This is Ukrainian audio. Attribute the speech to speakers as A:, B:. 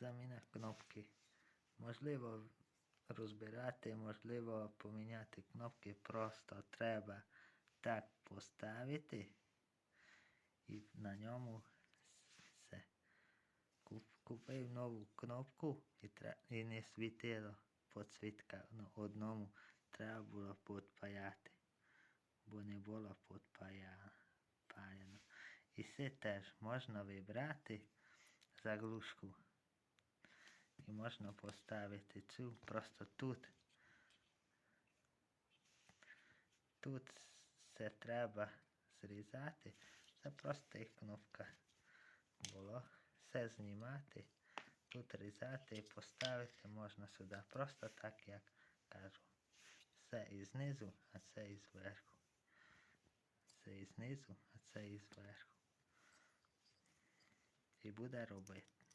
A: заміна кнопки. Можливо розбирати, можливо поміняти кнопки, просто треба так поставити і на ньому все. Куп- Купив нову кнопку і, і не світило підсвітка на одному. Треба було підпаяти, бо не було підпаяно. паяно. І це теж можна вибрати заглушку. І можна поставити цю просто тут. Тут це треба зрізати. Це просто їх кнопка було. Все знімати, тут різати і поставити можна сюди. Просто так, як кажу. Це і знизу, а це і зверху. Це і знизу, а це і зверху. І буде робити.